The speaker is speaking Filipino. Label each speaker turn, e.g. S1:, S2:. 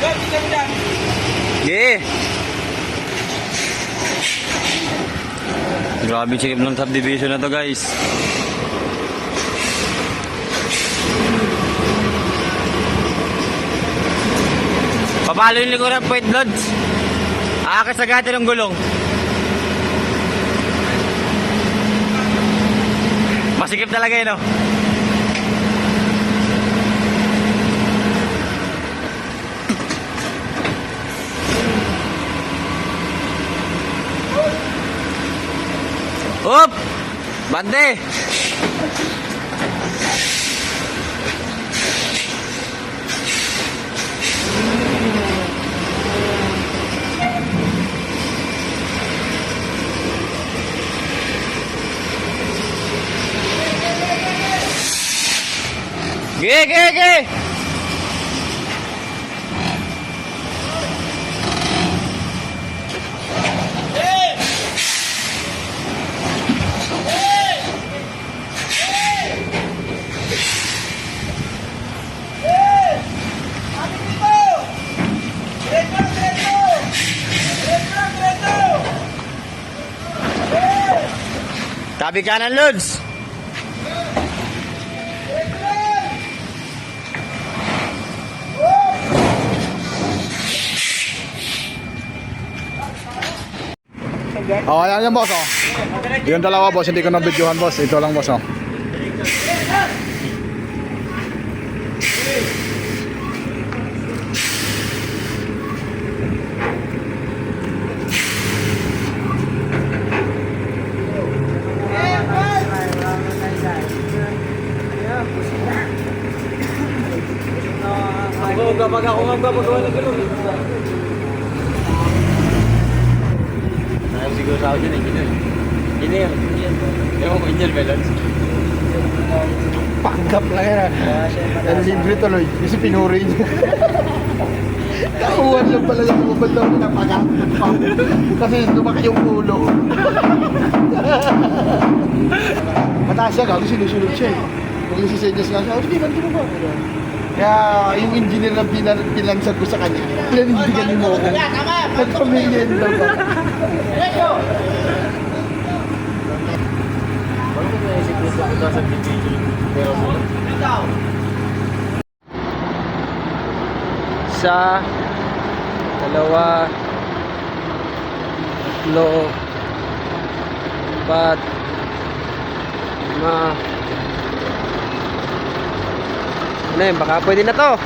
S1: Yeah. Grabe sikip ng subdivision na to guys. Papalo yung likuran po lods. Aakas sa gata ng gulong. Masikip talaga yun oh. Up! Bante! Ge, ge, ge! Tabi kanan, Lods!
S2: Oh, ayan yan boss oh. Yung dalawa boss, hindi ko na videohan boss. Ito lang boss oh.
S1: Ako, kapag ako nga gagawa ng gano'n. Dahil siguro sa dyan, engineer. Engineer. Ewan ko, engineer ba lang?
S2: Panggap lang yan. Yan libre tuloy. Kasi pinuri niya. Kakuhan lang pala yung bubal daw na pagap. Kasi lumaki yung ulo. Mataas siya, gago sinusunod siya eh. Kung yung sisenyas nga siya, oh, sige, nandun mo ba? Kaya yung engineer na pinan pinansag ko sa kanya, pinanindigan mo ako. Nagpamilienda ba?
S1: Isa, dalawa, tatlo, apat, lima. Ano yun, baka pwede na to.